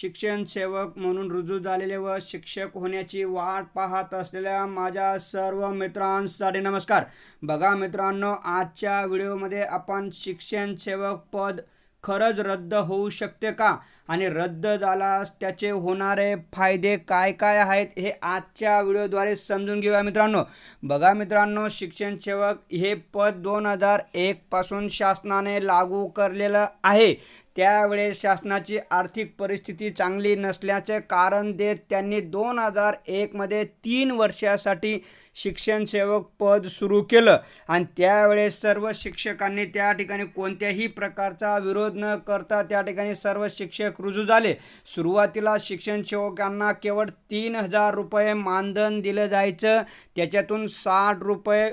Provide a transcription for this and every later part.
शिक्षण सेवक म्हणून रुजू झालेले व शिक्षक होण्याची वाट पाहत असलेल्या माझ्या सर्व मित्रांसाठी नमस्कार. बघा मित्रांनो आजच्या व्हिडिओमध्ये आपण शिक्षण सेवक पद खरंच रद्द होऊ शकते का? आणि रद्द झाल्यास त्याचे होणारे फायदे काय काय आहेत हे आजच्या व्हिडिओद्वारे समजून घेऊया मित्रांनो. बघा मित्रांनो शिक्षण सेवक हे पद दोन हजार एकपासून शासनाने लागू करलेलं आहे. त्यावेळेस शासनाची आर्थिक परिस्थिती चांगली नसल्याचे कारण देत त्यांनी दोन हजार एकमध्ये तीन वर्षासाठी शिक्षण सेवक पद सुरू केलं. आणि त्यावेळेस सर्व शिक्षकांनी त्या ठिकाणी कोणत्याही प्रकारचा विरोध न करता त्या ठिकाणी सर्व शिक्षक रुजू झाले. सुरुवातीला शिक्षण सेवकांना केवळ तीन हजार रुपये मानधन दिलं जायचं. त्याच्यातून साठ रुपये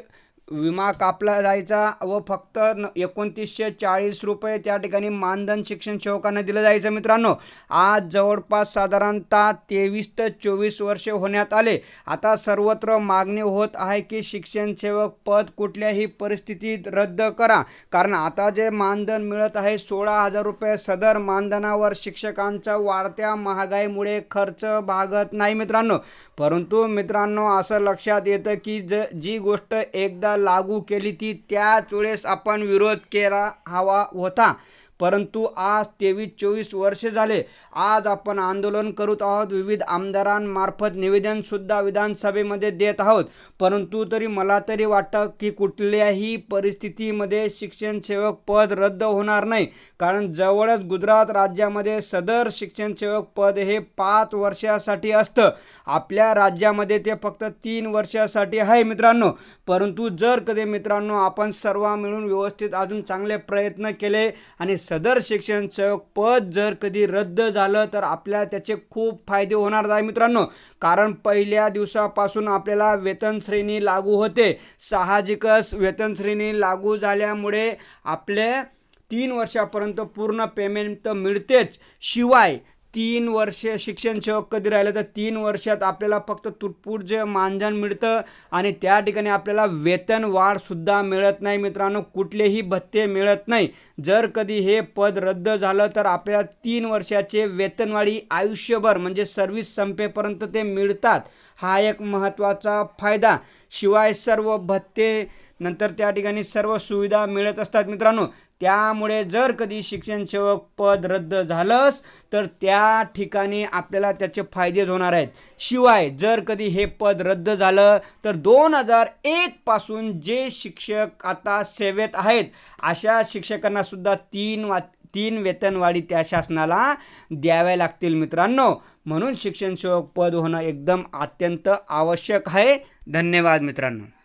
विमा कापला जायचा व फक्त न एकोणतीसशे चाळीस रुपये त्या ठिकाणी मानधन शिक्षण सेवकांना दिलं जायचं मित्रांनो. आज जवळपास साधारणतः तेवीस ते चोवीस वर्षे होण्यात आले. आता सर्वत्र मागणी होत आहे की शिक्षण सेवक पद कुठल्याही परिस्थितीत रद्द करा. कारण आता जे मानधन मिळत आहे सोळा हजार रुपये सदर मानधनावर शिक्षकांच्या वाढत्या महागाईमुळे खर्च भागत नाही मित्रांनो. परंतु मित्रांनो असं लक्षात येतं की ज जी गोष्ट एकदा लागू केली ती त्याच वेळेस आपण विरोध केला हवा होता. परंतु आज तेवीस चोवीस वर्षे झाले. आज आपण आंदोलन करत आहोत. विविध आमदारांमार्फत निवेदनसुद्धा विधानसभेमध्ये देत आहोत. परंतु तरी मला तरी वाटतं की कुठल्याही परिस्थितीमध्ये शिक्षण सेवक पद रद्द होणार नाही. कारण जवळच गुजरात राज्यामध्ये सदर शिक्षण सेवक पद हे पाच वर्षासाठी असतं. आपल्या राज्यामध्ये ते फक्त तीन वर्षासाठी आहे मित्रांनो. परंतु जर कधी मित्रांनो आपण सर्व मिळून व्यवस्थित अजून चांगले प्रयत्न केले आणि सदर शिक्षण सेवक पद जर कधी रद्द झालं तर आपल्या त्याचे खूप फायदे होणार आहे मित्रांनो. कारण पहिल्या दिवसापासून आपल्याला वेतन श्रेणी लागू होते. साहजिकच वेतन श्रेणी लागू झाल्यामुळे आपले तीन वर्षापर्यंत पूर्ण पेमेंट तर मिळतेच. शिवाय तीन वर्ष शिक्षण सेवक कधी राहिलं तर तीन वर्षात आपल्याला फक्त तुटपूट जे मानधन मिळतं आणि त्या ठिकाणी आपल्याला वेतन वाढसुद्धा मिळत नाही मित्रांनो कुठलेही भत्ते मिळत नाही. जर कधी हे पद रद्द झालं तर आपल्याला तीन वर्षाचे वेतनवाढी आयुष्यभर म्हणजे सर्व्हिस संपेपर्यंत ते मिळतात. हा एक महत्त्वाचा फायदा. शिवाय सर्व भत्ते नंतर त्या ठिकाणी सर्व सुविधा मिळत असतात मित्रांनो. त्यामुळे जर कधी शिक्षण सेवक पद रद्द झालंच तर त्या ठिकाणी आपल्याला त्याचे फायदेच होणार आहेत. शिवाय जर कधी हे पद रद्द झालं तर दोन हजार एकपासून जे शिक्षक आता सेवेत आहेत अशा शिक्षकांनासुद्धा तीन वा तीन वेतनवाढी त्या शासनाला द्याव्या लागतील मित्रांनो. म्हणून शिक्षण सेवक पद होणं एकदम अत्यंत आवश्यक आहे. धन्यवाद मित्रांनो.